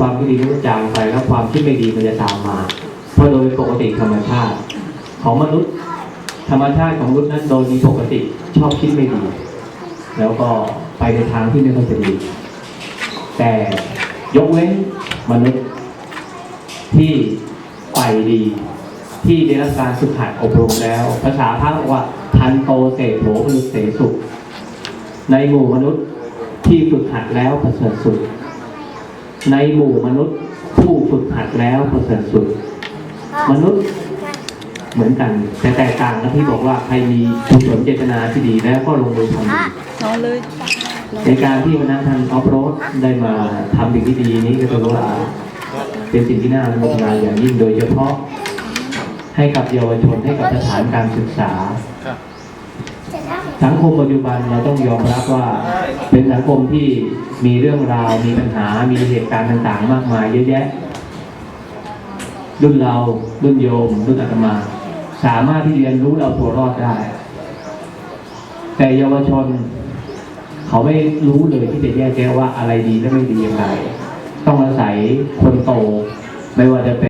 ความคิดดีมันจะจางไป แล้วความคิดไม่ดีมันจะตามมา เพราะโดยปกติธรรมชาติ ของมนุษย์ ธรรมชาติของมนุษย์นั้นโดยมีปกติชอบคิดไม่ดี แล้วก็ไปในทางที่ไม่ค่อยจะดี แต่ยกเว้นมนุษย์ที่ไปดี ที่ได้รับการฝึกหัดอบรมแล้ว ภาษาพระบอกว่าทันโตเสโถมนุษย์เสสุขในหมู่มนุษย์ที่ฝึกหัดแล้วประเสริฐสุด ในหมู่มนุษย์ผู้ฝึกหัดแล้วประเสริฐสุด มนุษย์เหมือนกัน แต่แตกต่างนะที่บอกว่าใครมีกุศลเจตนาที่ดีแล้วก็ลงมือทำดีนอนเลยในการที่วันนั้นทางออฟโรดได้มาทำสิ่งที่ดีนี้ก็ถือว่าเป็นสิ่งที่น่าอนุโมทนาอย่างยิ่งโดยเฉพาะให้กับเยาวชนให้กับสถานการศึกษา สังคมปัจจุบันเราต้องยอมรับว่า เป็นสังคมที่มีเรื่องราว มีปัญหา มีเหตุการณ์ต่างๆ มากมายเยอะแยะ รุ่นเรา รุ่นโยม รุ่นอาตมา สามารถที่เรียนรู้เราตัวรอดได้ แต่เยาวชน เขาไม่รู้เลยที่จะแยกแยะว่าอะไรดีและไม่ดีอย่างไร ต้องอาศัยคนโต ไม่ว่าจะเป็น